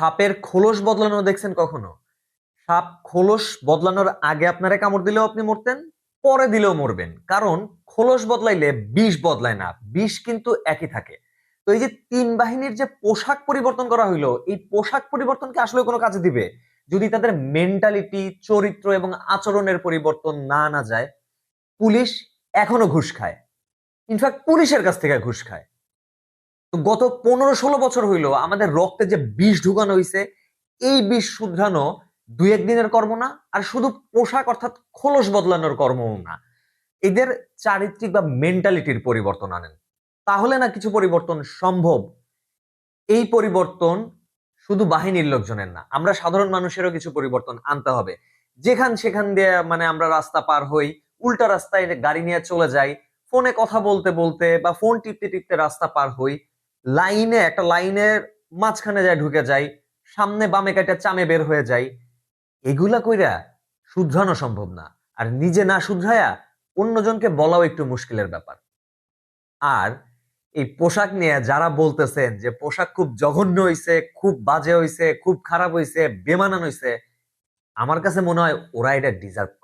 সাপের খোলস বদলানো দেখছেন কখনো? সাপ খোলস বদলানোর আগে আপনারে কামড় দিলেও আপনি মরতেন, পরে দিলেও মরবেন। কারণ খোলস বদলাইলে বিষ বদলায় না, বিষ কিন্তু একই থাকে। তো এই যে তিন বাহিনীর যে পোশাক পরিবর্তন করা হইল, এই পোশাক পরিবর্তনকে আসলে কোনো কাজে দিবে? যদি তাদের মেন্টালিটি চরিত্র এবং আচরণের পরিবর্তন না না যায়, পুলিশ এখনও ঘুষ খায়। ইনফ্যাক্ট পুলিশের কাছ থেকে ঘুষ খায়। গত পনেরো ষোলো বছর হইল আমাদের রক্তে যে বিষ ঢুকানো হয়েছে এই বিষ শুধরানো দুই একদিনের কর্ম না, আর শুধু পোশাক অর্থাৎ খোলস বদলানোর কর্মও না। এদের চারিত্রিক বা মেন্টালিটির পরিবর্তন আনেন। তাহলে না কিছু পরিবর্তন সম্ভব? এই পরিবর্তন শুধু বাহিনীর লোকজনের না, আমরা সাধারণ মানুষেরও কিছু পরিবর্তন আনতে হবে। যেখান সেখান দিয়ে মানে আমরা রাস্তা পার হই, উল্টা রাস্তায় গাড়ি নিয়ে চলে যাই, ফোনে কথা বলতে বলতে বা ফোন টিপতে টিপতে রাস্তা পার হই লাইনে, একটা লাইনের মাঝখানে যায়, ঢুকে যাই সামনে বামে কাটা চামে বের হয়ে যাই এগুলা কইরা শুধরানো সম্ভব না। আর নিজে না শুধরায়া অন্যজনকে বলাও একটু মুশকিলের ব্যাপার। আর এই পোশাক নিয়ে যারা বলতেছেন যে পোশাক খুব জঘন্য হইছে, খুব বাজে হইছে, খুব খারাপ হইছে, বেমানান হইছে, আমার কাছে মনে হয় ওরা এটা ডিজার্ভ